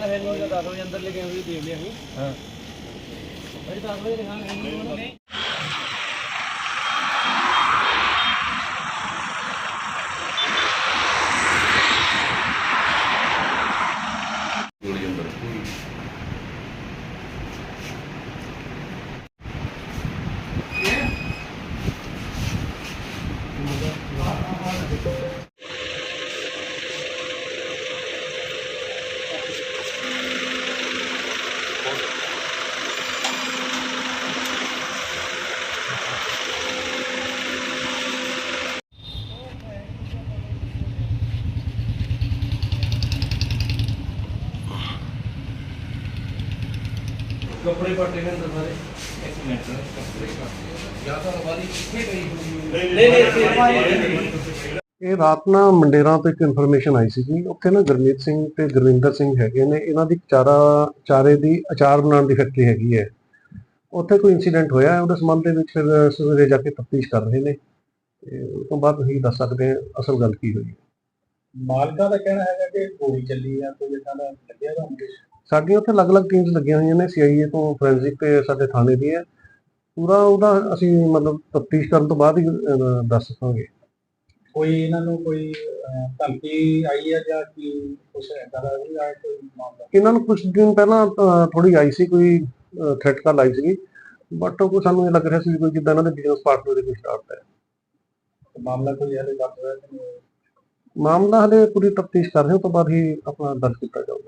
ਨਿਸ਼ਾਨ ਹੈ ਨਹੀਂ 10 ਵਜੇ ਅੰਦਰ ਲੈ ਕੇ ਆਉਂਦੇ ਦੇਖ ਲਿਆ ਸੀ ਹਾਂ। ਭਾਈ 10 ਵਜੇ ਨਿਸ਼ਾਨ ਹੈ ਨਹੀਂ ਗੋਲੀ ਕੱਪੜੇ ਪਾਟੇ ਨੇ ਅੰਦਰ ਸਾਰੇ। ਇੱਕ ਮਿੰਟ ਕੱਪੜੇ ਕੱਟ ਜਾਂ ਤਾਂ ਵਾਲੀ ਕਿੱਥੇ ਗਈ ਹੋਈ ਨਹੀਂ ਨਹੀਂ ਇਹ ਰਾਤ ਨਾ ਮੰਡੇਰਾਂ ਤੋਂ ਇੱਕ ਇਨਫੋਰਮੇਸ਼ਨ ਆਈ ਸੀ ਜੀ ਉੱਥੇ ਨਾ ਗੁਰਮੀਤ ਸਿੰਘ ਤੇ ਗੁਰਵਿੰਦਰ ਸਿੰਘ ਹੈਗੇ ਨੇ। ਇਹਨਾਂ ਦੀ ਚਾਰਾ ਚਾਰੇ ਦੀ ਅਚਾਰ ਬਣਾਉਣ ਦੀ ਫੈਕਟਰੀ ਹੈਗੀ ਹੈ। ਉੱਥੇ ਕੋਈ ਇਨਸੀਡੈਂਟ ਹੋਇਆ ਹੈ, ਉਹਦੇ ਸੰਬੰਧ ਦੇ ਵਿੱਚ ਫਿਰ ਸਵੇਰੇ ਜਾ ਕੇ ਤਫਤੀਸ਼ ਕਰ ਰਹੇ ਨੇ। ਤੇ ਉਸ ਤੋਂ ਬਾਅਦ ਅਸੀਂ ਦੱਸ ਸਕਦੇ ਹਾਂ ਅਸਲ ਗੱਲ ਕੀ ਹੋਈ ਮਾਲਕਾਂ ਦਾ ਕਹਿਣਾ ਹੈਗਾ ਕਿ ਗੋਲੀ ਚੱਲੀ ਆ ਕੋਈ ਇਦਾਂ ਦਾ ਲੱਗਿਆ ਤਾਂ ਹੁੰਦੇ ਸਾਡੀਆਂ ਉੱਥੇ ਅਲੱਗ-ਅਲੱਗ ਟੀਮਸ ਲੱਗੀਆਂ ਹੋਈਆਂ ਨੇ ਸੀਆਈਏ ਤੋਂ ਫੋਰੈਂਸਿਕ ਤੇ ਸਾਡੇ ਥਾਣੇ ਦੀ ਹੈ। ਪੂਰਾ ਉਹਦਾ ਅਸੀਂ ਮਤਲਬ ਤਫਤੀਸ਼ ਕਰਨ ਤੋਂ ਬਾਅਦ ਹੀ ਅਹ, ਦੱਸ ਸਕਾਂਗੇ। ਕੋਈ ਇਹਨਾਂ ਨੂੰ ਕੋਈ ਅਹ, ਧਮਕੀ ਆਈ ਹੈ ਜਾਂ ਕੀ ਕੁਛ ਇਦਾਂ ਦਾ ਵੀ ਆਇਆ ਕੋਈ ਮਾਮਲਾ? ਇਹਨਾਂ ਨੂੰ ਕੁਝ ਦਿਨ ਪਹਿਲਾਂ ਥੋੜੀ ਆਈ ਸੀ ਕੋਈ ਥ੍ਰੈਟ ਕਾਲ ਆਈ ਸੀਗੀ। ਬਟ ਉਹ ਸਾਨੂੰ ਇਹ ਲੱਗ ਰਿਹਾ ਸੀ ਵੀ ਕੋਈ ਜਿੱਦਾਂ ਇਹਨਾਂ ਦੇ ਬਿਜ਼ਨਸ ਪਾਰਟਨਰ ਦੇ ਕੋਈ ਸਟਾਰਟ ਹੈ। ਮਾਮਲਾ ਕੋਈ ਹਲੇ ਦੱਸ ਰਿਹਾ ਕਿ ਨਹੀਂ? ਮਾਮਲਾ ਹਲੇ ਪੂਰੀ ਤਫਤੀਸ਼ ਕਰ ਰਹੇ ਹਾਂ ਤੋਂ ਬਾਅਦ ਹੀ ਆਪਣਾ ਦਰਜ ਕੀਤਾ ਜਾਊਗਾ।